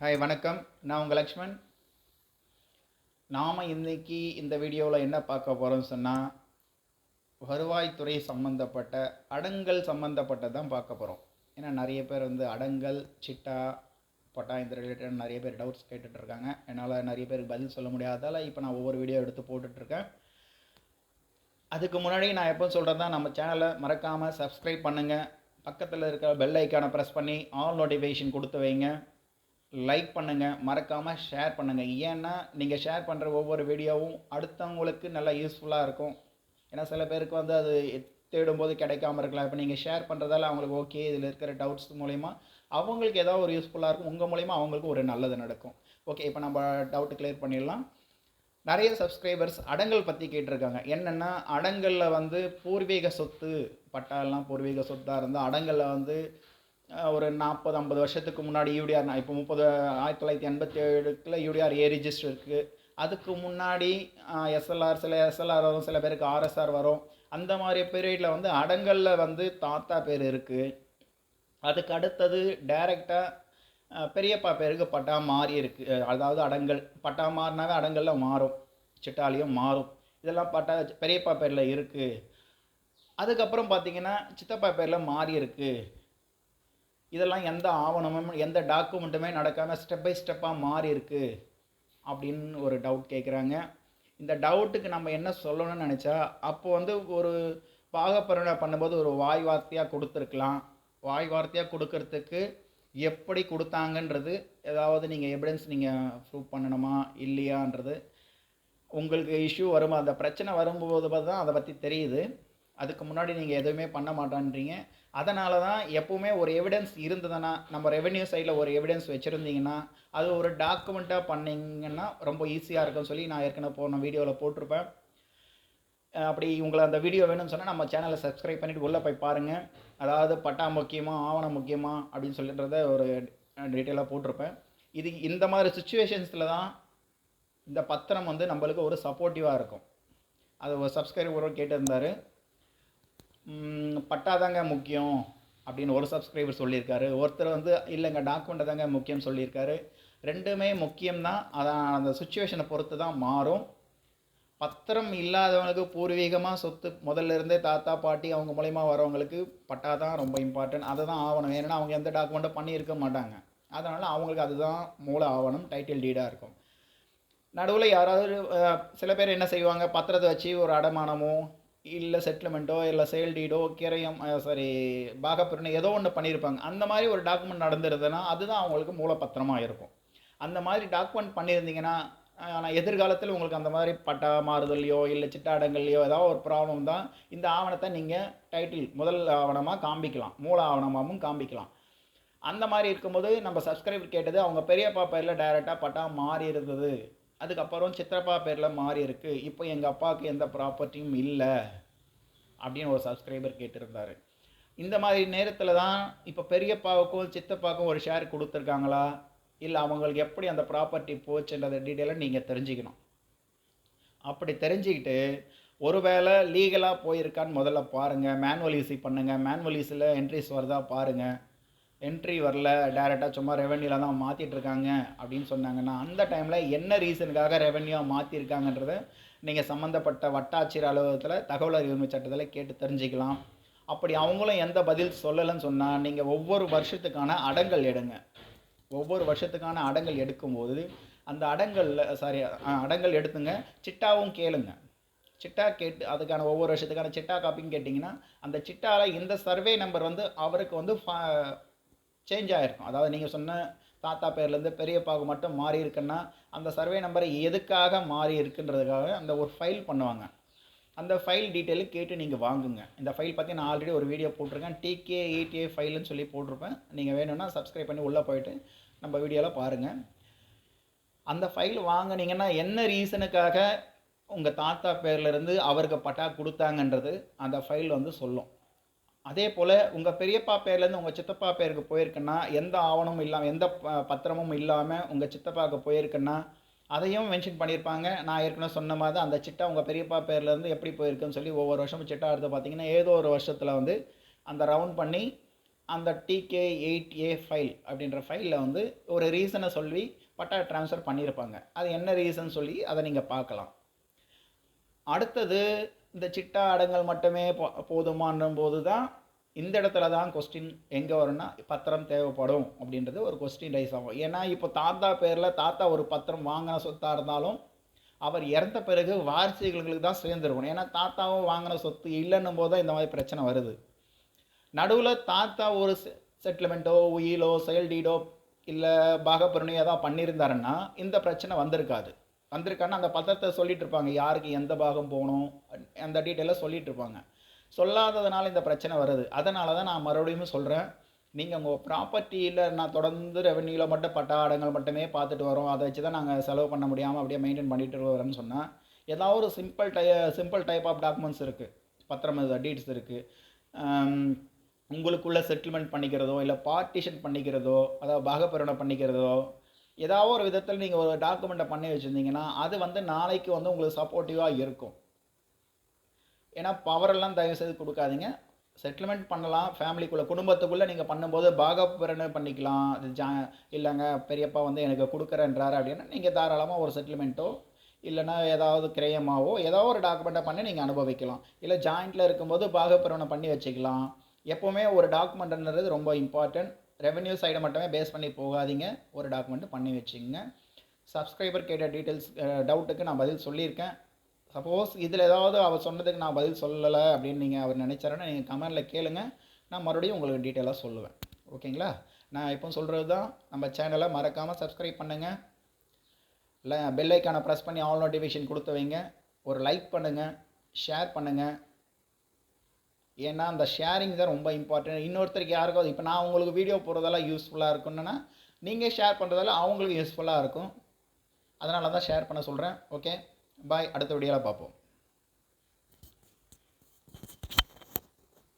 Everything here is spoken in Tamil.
ஹாய் வணக்கம். நான் உங்கள் லக்ஷ்மண் நாம் இன்றைக்கி இந்த வீடியோவில் என்ன பார்க்க போகிறோம்னு சொன்னால் வருவாய்த்துறை சம்மந்தப்பட்ட அடங்கல் சம்மந்தப்பட்டது தான் பார்க்க போகிறோம் ஏன்னா நிறைய பேர் வந்து அடங்கல் சிட்டா பட்டா இந்த ரிலேட்டட் நிறைய பேர் டவுட்ஸ் கேட்டுட்ருக்காங்க என்னால் நிறைய பேருக்கு பதில் சொல்ல முடியாததால் இப்போ நான் ஒவ்வொரு வீடியோ எடுத்து போட்டுட்ருக்கேன் அதுக்கு முன்னாடி நான் எப்போ சொல்கிறது தான் நம்ம சேனலை மறக்காமல் சப்ஸ்கிரைப் பண்ணுங்கள் பக்கத்தில் இருக்கிற பெல் ஐக்கானை ப்ரெஸ் பண்ணி ஆல் நோட்டிஃபிகேஷன் கொடுத்து வைங்க. லைக் பண்ணுங்கள் மறக்காமல் ஷேர் பண்ணுங்கள் ஏன்னா நீங்கள் ஷேர் பண்ணுற ஒவ்வொரு வீடியோவும் அடுத்தவங்களுக்கு நல்லா யூஸ்ஃபுல்லாக இருக்கும். ஏன்னா சில பேருக்கு வந்து அது தேடும்போது கிடைக்காம இருக்கலாம். இப்போ நீங்கள் ஷேர் பண்ணுறதால அவங்களுக்கு ஓகே இதில் இருக்கிற டவுட்ஸ் மூலிமா அவங்களுக்கு ஏதாவது ஒரு யூஸ்ஃபுல்லாக இருக்கும். உங்கள் மூலிமா அவங்களுக்கு ஒரு நல்லது நடக்கும். ஓகே இப்போ நம்ம டவுட் கிளியர் பண்ணிடலாம். நிறைய சப்ஸ்கிரைபர்ஸ் அடங்கல் பற்றி கேட்டிருக்காங்க. என்னென்னா அடங்கலில் வந்து பூர்வீக சொத்து பட்டாலாம் பூர்வீக சொத்தாக இருந்தால் அடங்கலில் வந்து ஒரு நாற்பது ஐம்பது வருஷத்துக்கு முன்னாடி யூடிஆர் இப்போ முப்பது ஆயிரத்தி தொள்ளாயிரத்தி எண்பத்தி ஏழுக்குள்ள யூடிஆர் ஏ ரிஜிஸ்டர் இருக்குது அதுக்கு முன்னாடி எஸ்எல்ஆர் சில எஸ்எல்ஆர் வரும் சில பேருக்கு ஆர்எஸ்ஆர் வரும். அந்த மாதிரி பீரியடில் வந்து அடங்கலில் வந்து தாத்தா பேர் இருக்குது அதுக்கு அடுத்தது டைரெக்டாக பெரியப்பா பேருக்கு பட்டா மாறி இருக்குது அதாவது அடங்கல். பட்டா மாறினாவே அடங்கல்ல மாறும். சிட்டாலியும் மாறும். இதெல்லாம் பட்டா பெரியப்பா பேரில் இருக்குது அதுக்கப்புறம் பார்த்தீங்கன்னா சித்தப்பா பேரில் மாறி இருக்குது இதெல்லாம் எந்த ஆவணமும் எந்த டாக்குமெண்ட்டுமே நடக்காமல் ஸ்டெப் பை ஸ்டெப்பாக மாறி இருக்குது அப்படின்னு ஒரு டவுட் கேட்குறாங்க இந்த டவுட்டுக்கு நம்ம என்ன சொல்லணும்னு நினச்சா அப்போ வந்து ஒரு பாகப்பரணை பண்ணும்போது ஒரு வாய் வார்த்தையாக கொடுத்துருக்கலாம். வாய் வார்த்தையாக கொடுக்கறதுக்கு எப்படி கொடுத்தாங்கன்றது ஏதாவது நீங்கள் எவிடன்ஸ் நீங்கள் ப்ரூவ் பண்ணணுமா இல்லையான்றது. உங்களுக்கு இஷ்யூ வரும்? அந்த பிரச்சனை வரும்போது தான் அதை பற்றி தெரியுது. அதுக்கு முன்னாடி நீங்கள் எதுவுமே பண்ண மாட்டான்றீங்க. அதனால தான் எப்போவுமே ஒரு எவிடன்ஸ் இருந்ததுன்னா நம்ம ரெவென்யூ சைடில் ஒரு எவிடன்ஸ் வச்சுருந்தீங்கன்னா அது ஒரு டாக்குமெண்ட்டாக பண்ணிங்கன்னா ரொம்ப ஈஸியாக இருக்கும்னு சொல்லி நான் ஏற்கனவே போன வீடியோவில் போட்டிருப்பேன். அப்படி உங்களை அந்த வீடியோ வேணும்னு சொன்னால் நம்ம சேனலை சப்ஸ்கிரைப் பண்ணிவிட்டு உள்ளே போய் பாருங்கள் அதாவது பட்டா முக்கியமாக ஆவணம் முக்கியமாக அப்படின்னு சொல்லின்றத ஒரு டீட்டெயிலாக போட்டிருப்பேன். இது இந்த மாதிரி சுச்சுவேஷன்ஸில் தான் இந்த பத்திரம் வந்து நம்மளுக்கு ஒரு சப்போர்ட்டிவாக இருக்கும். அது ஒரு சப்ஸ்கிரைபர் கேட்டிருந்தார். பட்டா தாங்க முக்கியம் அப்படின்னு ஒரு சப்ஸ்கிரைபர் சொல்லியிருக்காரு. ஒருத்தர் வந்து இல்லைங்க டாக்குமெண்ட் தாங்க முக்கியம் சொல்லியிருக்காரு. ரெண்டுமே முக்கியம்தான் அதான் அந்த சுச்சுவேஷனை பொறுத்து தான் மாறும். பத்திரம் இல்லாதவங்களுக்கு பூர்வீகமாக சொத்து முதல்ல இருந்தே தாத்தா பாட்டி அவங்க மூலயமா வரவங்களுக்கு பட்டா தான் ரொம்ப இம்பார்ட்டன்ட் அதை தான் ஆவணம். ஏன்னா அவங்க எந்த டாக்குமெண்ட்டும் பண்ணியிருக்க மாட்டாங்க. அதனால் அவங்களுக்கு அதுதான் மூல ஆவணம் டைட்டில் டீடாக இருக்கும். நடுவில் யாராவது சில பேர் என்ன செய்வாங்க? பத்திரத்தை வச்சு ஒரு அடமானமோ இல்லை செட்டில்மெண்ட்டோ இல்லை சேல் டீடோ கிரையம் சாரி பாகப்பிரணை ஏதோ ஒன்று பண்ணியிருப்பாங்க அந்த மாதிரி ஒரு டாக்குமெண்ட் நடந்துருதுன்னா அதுதான் அவங்களுக்கு மூலப்பத்திரமாக இருக்கும். அந்த மாதிரி டாக்குமெண்ட் பண்ணியிருந்தீங்கன்னா ஆனால் எதிர்காலத்தில் உங்களுக்கு அந்த மாதிரி பட்டா மாறுதல்லையோ இல்லை சிட்டாடங்கள்லையோ ஏதாவது ஒரு ப்ராப்ளம் தான் இந்த ஆவணத்தை நீங்கள் டைட்டில் முதல் ஆவணமாக காண்பிக்கலாம். மூல ஆவணமாகவும் காண்பிக்கலாம். அந்த மாதிரி இருக்கும்போது நம்ம சப்ஸ்கிரைபர் கேட்டது அவங்க பெரியப்பா பேரில் டைரெக்டாக பட்டா மாறி இருந்தது அதுக்கப்புறம் சித்தப்பா பேரில் மாறி இருக்குது இப்போ எங்கள் அப்பாவுக்கு எந்த ப்ராப்பர்ட்டியும் இல்லை அப்படின்னு ஒரு சப்ஸ்கிரைபர் கேட்டிருந்தார். இந்த மாதிரி நேரத்தில் தான் இப்போ பெரியப்பாவுக்கும் சித்தப்பாவுக்கும் ஒரு ஷேர் கொடுத்துருக்காங்களா? இல்லை அவங்களுக்கு எப்படி அந்த ப்ராப்பர்ட்டி போச்சுன்றத டீட்டெயிலாக நீங்கள் தெரிஞ்சுக்கணும். அப்படி தெரிஞ்சுக்கிட்டு ஒருவேளை லீகலாக போயிருக்கான்னு முதல்ல பாருங்கள் மேனுவல் ஈஸி பண்ணுங்கள் மேனுவல் ஈஸியில் என்ட்ரிஸ் வருதா பாருங்கள் என்ட்ரி வரல டேரெக்டாக சும்மா ரெவென்யூவில் தான் மாற்றிட்டுருக்காங்க அப்படின்னு சொன்னாங்கன்னா அந்த டைமில் என்ன ரீசனுக்காக ரெவென்யூவாக மாற்றிருக்காங்கன்றத நீங்கள் சம்மந்தப்பட்ட வட்டாட்சியர் அலுவலகத்தில் தகவல் அறிவுரிமை சட்டத்தில் கேட்டு தெரிஞ்சுக்கலாம். அப்படி அவங்களும் எந்த பதில் சொல்லலைன்னு சொன்னால் நீங்கள் ஒவ்வொரு வருஷத்துக்கான அடங்கல் எடுங்க. ஒவ்வொரு வருஷத்துக்கான அடங்கல் எடுக்கும்போது அந்த அடங்கல்ல சாரி அடங்கல் எடுத்துங்க சிட்டாவும் கேளுங்க. சிட்டா கேட்டு அதுக்கான ஒவ்வொரு வருஷத்துக்கான சிட்டா காப்பின்னு கேட்டிங்கன்னா அந்த சிட்டாவில் இந்த சர்வே நம்பர் வந்து அவருக்கு வந்து சேஞ்ச் ஆகிருக்கும் அதாவது நீங்கள் சொன்ன தாத்தா பேர்லேருந்து பெரியப்பாவுக்கு மட்டும் மாறி இருக்குன்னா அந்த சர்வே நம்பரை எதுக்காக மாறி இருக்குன்றதுக்காக அந்த ஒரு ஃபைல் பண்ணுவாங்க. அந்த ஃபைல் டீட்டெயிலு கேட்டு நீங்கள் வாங்குங்க. இந்த ஃபைல் பற்றி நான் ஆல்ரெடி ஒரு வீடியோ போட்டிருக்கேன். டிகே ஏடிஏ ஃபைல்னு சொல்லி போட்டிருப்பேன். நீங்கள் வேணும்னா சப்ஸ்கிரைப் பண்ணி உள்ளே போயிட்டு நம்ம வீடியோவில் பாருங்கள் அந்த ஃபைல் வாங்கினீங்கன்னா என்ன ரீசனுக்காக உங்கள் தாத்தா பேர்லேருந்து அவருக்கு பட்டா கொடுத்தாங்கன்றது அந்த ஃபைல் வந்து சொல்லும். அதே போல் உங்கள் பெரியப்பா பேர்லேருந்து உங்கள் சித்தப்பா பேருக்கு போயிருக்குன்னா எந்த ஆவணமும் இல்லாமல் எந்த பத்திரமும் இல்லாமல் உங்கள் சித்தப்பாவுக்கு போயிருக்குன்னா அதையும் மென்ஷன் பண்ணியிருப்பாங்க நான் ஏற்கனவே சொன்ன மாதிரி அந்த சிட்டா உங்கள் பெரியப்பா பேர்லேருந்து எப்படி போயிருக்குன்னு சொல்லி ஒவ்வொரு வருஷமும் சிட்டா எடுத்து பார்த்தீங்கன்னா ஏதோ ஒரு வருஷத்தில் வந்து அந்த ரவுண்ட் பண்ணி அந்த டிகே எயிட் ஏ ஃபைல் அப்படின்ற ஃபைலில் வந்து ஒரு ரீசனை சொல்லி பட்டா ட்ரான்ஸ்ஃபர் பண்ணியிருப்பாங்க அது என்ன ரீசன் சொல்லி அதை நீங்கள் பார்க்கலாம். அடுத்தது இந்த சிட்டா அடங்கல் மட்டுமே போ- போதுமான்னும் போது தான் இந்த இடத்துல தான் கொஸ்டின் எங்கே வரும்னா பத்திரம் தேவைப்படும் அப்படின்றது ஒரு கொஸ்டின் ரைஸ் ஆகும். ஏன்னா இப்போ தாத்தா பேரில் தாத்தா ஒரு பத்திரம் வாங்கின சொத்தாக இருந்தாலும் அவர் இறந்த பிறகு வாரிசுகளுக்கு தான் சேர்ந்துருக்கணும். ஏன்னா தாத்தாவும் வாங்கின சொத்து இல்லைன்னும் போது தான் இந்த மாதிரி பிரச்சனை வருது. நடுவில் தாத்தா ஒரு செட்டில்மெண்ட்டோ உயிலோ செயல்டீடோ இல்லை பாகப்பிரணியோ ஏதாவது பண்ணியிருந்தாருன்னா இந்த பிரச்சனை வந்திருக்காது. வந்திருக்கான்னு அந்த பத்திரத்தை சொல்லிட்டு இருப்பாங்க யாருக்கு எந்த பாகம் போகணும்? அந்த டீட்டெயிலாக சொல்லிட்டு இருப்பாங்க சொல்லாததுனால இந்த பிரச்சனை வருது. அதனால தான் நான் மறுபடியும் சொல்கிறேன் நீங்கள் உங்கள் ப்ராப்பர்ட்டியில் நான் தொடர்ந்து ரெவன்யூவில் மட்டும் பட்டாடங்கள் மட்டுமே பார்த்துட்டு வரோம். அதை வச்சு தான் நாங்கள் செலவு பண்ண முடியாமல் அப்படியே மெயின்டைன் பண்ணிட்டு வரோம்னு சொன்னால் ஏதாவது ஒரு simple type simple type of documents இருக்குது பத்திரம் டீட்ஸ் இருக்குது உங்களுக்குள்ள செட்டில்மெண்ட் பண்ணிக்கிறதோ இல்லை பார்ட்டிஷன் பண்ணிக்கிறதோ அதாவது பாகப்பிரணம் பண்ணிக்கிறதோ ஏதாவது ஒரு விதத்தில் நீங்கள் ஒரு டாக்குமெண்ட்டை பண்ணி வச்சுருந்தீங்கன்னா அது வந்து நாளைக்கு வந்து உங்களுக்கு சப்போர்ட்டிவாக இருக்கும். ஏன்னா பவரெல்லாம் தயவு செய்து கொடுக்காதீங்க. செட்டில்மெண்ட் பண்ணலாம். ஃபேமிலிக்குள்ளே குடும்பத்துக்குள்ளே நீங்கள் பண்ணும்போது பாகப்பிரணை பண்ணிக்கலாம். அது ஜா இல்லைங்க பெரியப்பா வந்து எனக்கு கொடுக்குறேன்றாரு அப்படின்னா நீங்கள் தாராளமாக ஒரு செட்டில்மெண்ட்டோ இல்லைன்னா ஏதாவது கிரயமாவோ ஏதோ ஒரு டாக்குமெண்ட்டை பண்ணி நீங்கள் அனுபவிக்கலாம். இல்லை ஜாயிண்ட்டில் இருக்கும்போது பாகப்பிரவணம் பண்ணி வச்சுக்கலாம். எப்போவுமே ஒரு டாக்குமெண்ட்ன்றது ரொம்ப இம்பார்ட்டன்ட் ரெவென்யூ சைடை மட்டுமே பேஸ் பண்ணி போகாதீங்க. ஒரு டாக்குமெண்ட் பண்ணி வச்சுங்க சப்ஸ்கிரைபர் கேட்ட டீட்டெயில்ஸ் டவுட்டுக்கு நான் பதில் சொல்லியிருக்கேன். சப்போஸ் இதில் ஏதாவது அவர் சொன்னதுக்கு நான் பதில் சொல்லலை அப்படின்னு நீங்கள் அவர் நினச்சாருன்னா நீங்கள் கமெண்டில் கேளுங்க. நான் மறுபடியும் உங்களுக்கு டீட்டெயிலாக சொல்லுவேன். ஓகேங்களா? நான் இப்போ சொல்கிறது தான் நம்ம சேனலை மறக்காமல் சப்ஸ்கிரைப் பண்ணுங்கள் இல்லை பெல்லைக்கான ப்ரெஸ் பண்ணி ஆல் நோட்டிஃபிகேஷன் கொடுத்து வைங்க. ஒரு லைக் பண்ணுங்கள் ஷேர் பண்ணுங்கள் ஏன்னா அந்த ஷேரிங் தான் ரொம்ப இம்பார்ட்டன்ட் இன்னொருத்தருக்கு யாருக்கும் இப்போ நான் உங்களுக்கு வீடியோ போடுறதெல்லாம் யூஸ்ஃபுல்லாக இருக்குன்னா நீங்கள் ஷேர் பண்ணுறதால அவங்களுக்கு யூஸ்ஃபுல்லாக இருக்கும். அதனால தான் ஷேர் பண்ண சொல்கிறேன் ஓகே பாய் அடுத்த வீடியோவில் பார்ப்போம்.